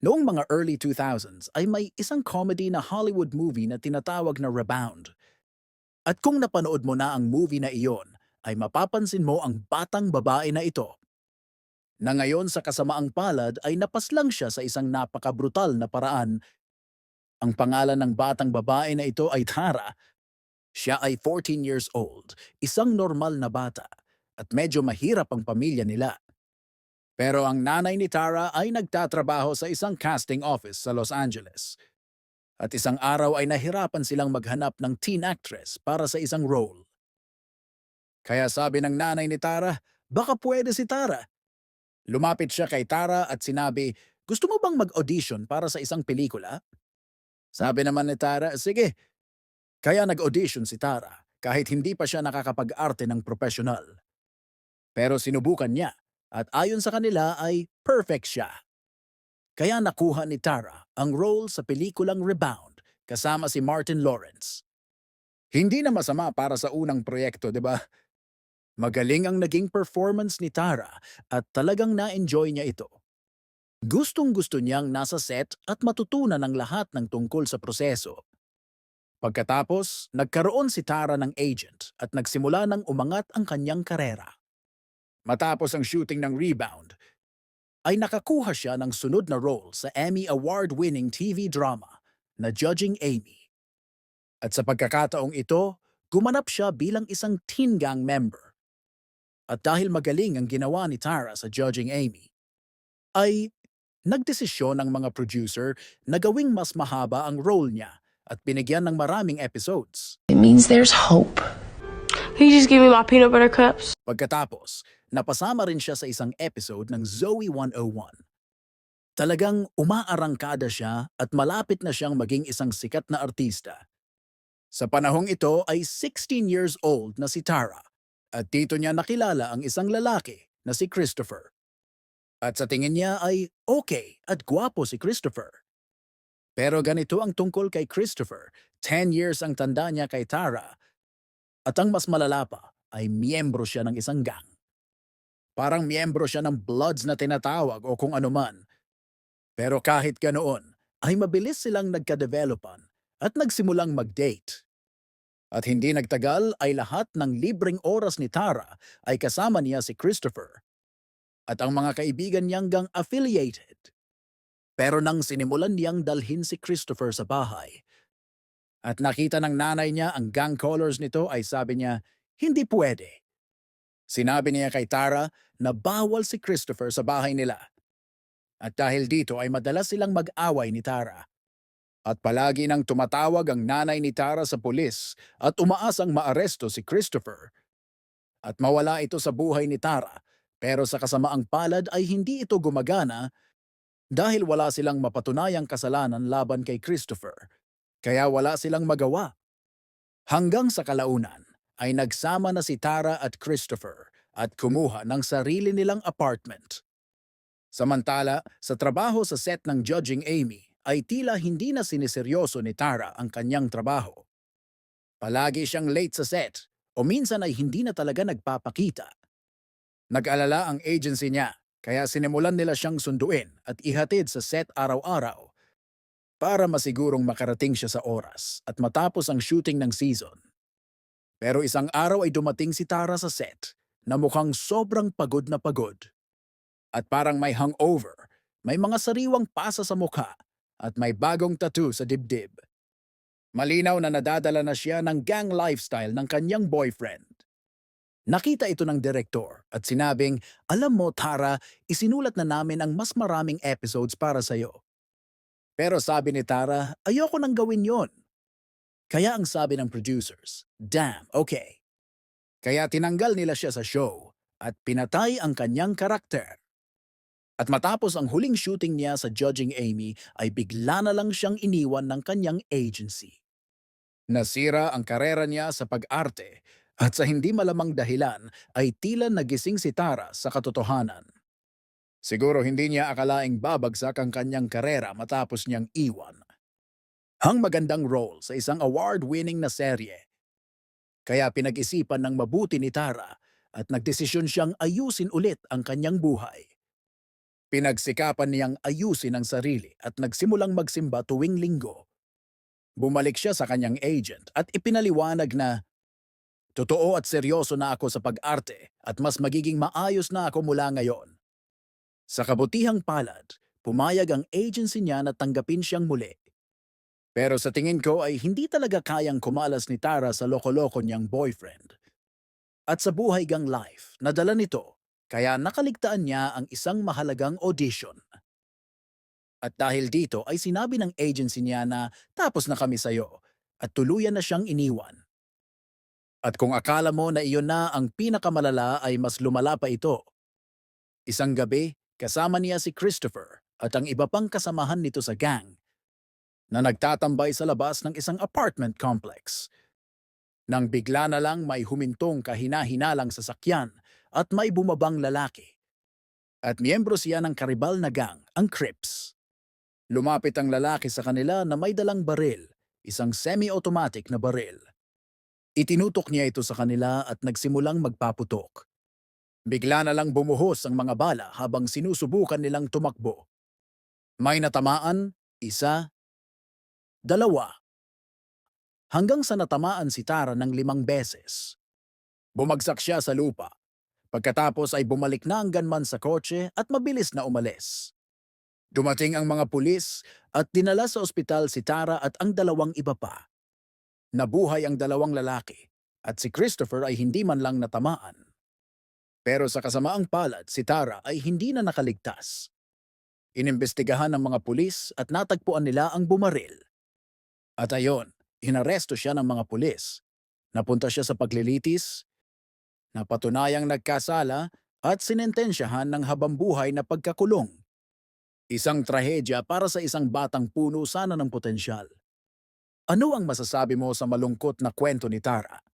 Noong mga early 2000s ay may isang comedy na Hollywood movie na tinatawag na Rebound. At kung napanood mo na ang movie na iyon, ay mapapansin mo ang batang babae na ito. Na ngayon sa kasamaang palad ay napaslang siya sa isang napakabrutal na paraan. Ang pangalan ng batang babae na ito ay Tara. Siya ay 14 years old, isang normal na bata, at medyo mahirap ang pamilya nila. Pero ang nanay ni Tara ay nagtatrabaho sa isang casting office sa Los Angeles. At isang araw ay nahirapan silang maghanap ng teen actress para sa isang role. Kaya sabi ng nanay ni Tara, baka pwede si Tara. Lumapit siya kay Tara at sinabi, gusto mo bang mag-audition para sa isang pelikula? Sabi naman ni Tara, sige. Kaya nag-audition si Tara kahit hindi pa siya nakakapag-arte ng profesional. Pero sinubukan niya at ayon sa kanila ay perfect siya. Kaya nakuha ni Tara ang role sa pelikulang Rebound kasama si Martin Lawrence. Hindi na masama para sa unang proyekto, di ba? Magaling ang naging performance ni Tara at talagang na-enjoy niya ito. Gustong gusto niyang nasa set at matutunan ang lahat ng tungkol sa proseso. Pagkatapos, nagkaroon si Tara ng agent at nagsimula ng umangat ang kanyang karera. Matapos ang shooting ng Rebound, ay nakakuha siya ng sunod na role sa Emmy Award-winning TV drama na Judging Amy. At sa pagkakataong ito, gumanap siya bilang isang teen gang member. At dahil magaling ang ginawa ni Tara sa Judging Amy, ay nagdesisyon ng mga producer na gawing mas mahaba ang role niya at binigyan ng maraming episodes. It means there's hope. You just give me my peanut butter cups? Pagkatapos, napasama rin siya sa isang episode ng Zoe 101. Talagang umaarangkada siya at malapit na siyang maging isang sikat na artista. Sa panahong ito ay 16 years old na si Tara at dito niya nakilala ang isang lalaki na si Christopher. At sa tingin niya ay okay at gwapo si Christopher. Pero ganito ang tungkol kay Christopher, 10 years ang tanda niya kay Tara at ang mas malala pa ay miyembro siya ng isang gang. Parang miyembro siya ng Bloods na tinatawag o kung anuman. Pero kahit ganoon, ay mabilis silang nagka-developan at nagsimulang mag-date. At hindi nagtagal ay lahat ng libreng oras ni Tara ay kasama niya si Christopher. At ang mga kaibigan niyang gang affiliated. Pero nang sinimulan niyang dalhin si Christopher sa bahay, at nakita ng nanay niya ang gang colors nito ay sabi niya, hindi pwede. Sinabi niya kay Tara na bawal si Christopher sa bahay nila. At dahil dito ay madalas silang mag-away ni Tara. At palagi nang tumatawag ang nanay ni Tara sa pulis at umaasang maaresto si Christopher. At mawala ito sa buhay ni Tara pero sa kasamaang palad ay hindi ito gumagana dahil wala silang mapatunayang kasalanan laban kay Christopher kaya wala silang magawa. Hanggang sa kalaunan ay nagsama na si Tara at Christopher at kumuha ng sarili nilang apartment. Samantala, sa trabaho sa set ng Judging Amy ay tila hindi na siniseryoso ni Tara ang kanyang trabaho. Palagi siyang late sa set o minsan ay hindi na talaga nagpapakita. Nag-alala ang agency niya kaya sinimulan nila siyang sunduin at ihatid sa set araw-araw para masigurong makarating siya sa oras at matapos ang shooting ng season. Pero isang araw ay dumating si Tara sa set na mukhang sobrang pagod na pagod. At parang may hangover, may mga sariwang pasa sa mukha at may bagong tattoo sa dibdib. Malinaw na nadadala na siya ng gang lifestyle ng kanyang boyfriend. Nakita ito ng direktor at sinabing, Alam mo Tara, isinulat na namin ang mas maraming episodes para sa'yo. Pero sabi ni Tara, ayoko nang gawin yon. Kaya ang sabi ng producers, damn, okay. Kaya tinanggal nila siya sa show at pinatay ang kanyang karakter. At matapos ang huling shooting niya sa Judging Amy ay bigla na lang siyang iniwan ng kanyang agency. Nasira ang karera niya sa pag-arte at sa hindi malamang dahilan ay tila nagising si Tara sa katotohanan. Siguro hindi niya akalaing babagsak ang kanyang karera matapos niyang iwan. Hang magandang role sa isang award-winning na serye. Kaya pinag-isipan ng mabuti ni Tara at nagdesisyon siyang ayusin ulit ang kanyang buhay. Pinagsikapan niyang ayusin ang sarili at nagsimulang magsimba tuwing linggo. Bumalik siya sa kanyang agent at ipinaliwanag na Totoo at seryoso na ako sa pag-arte at mas magiging maayos na ako mula ngayon. Sa kabutihang palad, pumayag ang agency niya na tanggapin siyang muli. Pero sa tingin ko ay hindi talaga kayang kumalas ni Tara sa loko-loko niyang boyfriend. At sa buhay gang life, nadala nito, kaya nakaligtaan niya ang isang mahalagang audition. At dahil dito ay sinabi ng agency niya na tapos na kami sayo at tuluyan na siyang iniwan. At kung akala mo na iyon na ang pinakamalala ay mas lumala pa ito. Isang gabi, kasama niya si Christopher at ang iba pang kasamahan nito sa gang na nagtatambay sa labas ng isang apartment complex. Nang bigla na lang may humintong kahina-hinalang sasakyan at may bumabang lalaki. At miyembro siya ng karibal na gang, ang Crips. Lumapit ang lalaki sa kanila na may dalang baril, isang semi-automatic na baril. Itinutok niya ito sa kanila at nagsimulang magpaputok. Bigla na lang bumuhos ang mga bala habang sinusubukan nilang tumakbo. May natamaan, isa, dalawa. Hanggang sa natamaan si Tara ng limang beses. Bumagsak siya sa lupa. Pagkatapos ay bumalik na ang gunman sa kotse at mabilis na umalis. Dumating ang mga pulis at dinala sa ospital si Tara at ang dalawang iba pa. Nabuhay ang dalawang lalaki at si Christopher ay hindi man lang natamaan. Pero sa kasamaang palad, si Tara ay hindi na nakaligtas. Inimbestigahan ng mga pulis at natagpuan nila ang bumaril. At ayon, inaresto siya ng mga pulis. Napunta siya sa paglilitis, napatunayang nagkasala at sinentensyahan ng habambuhay na pagkakulong. Isang trahedya para sa isang batang puno sana ng potensyal. Ano ang masasabi mo sa malungkot na kwento ni Tara?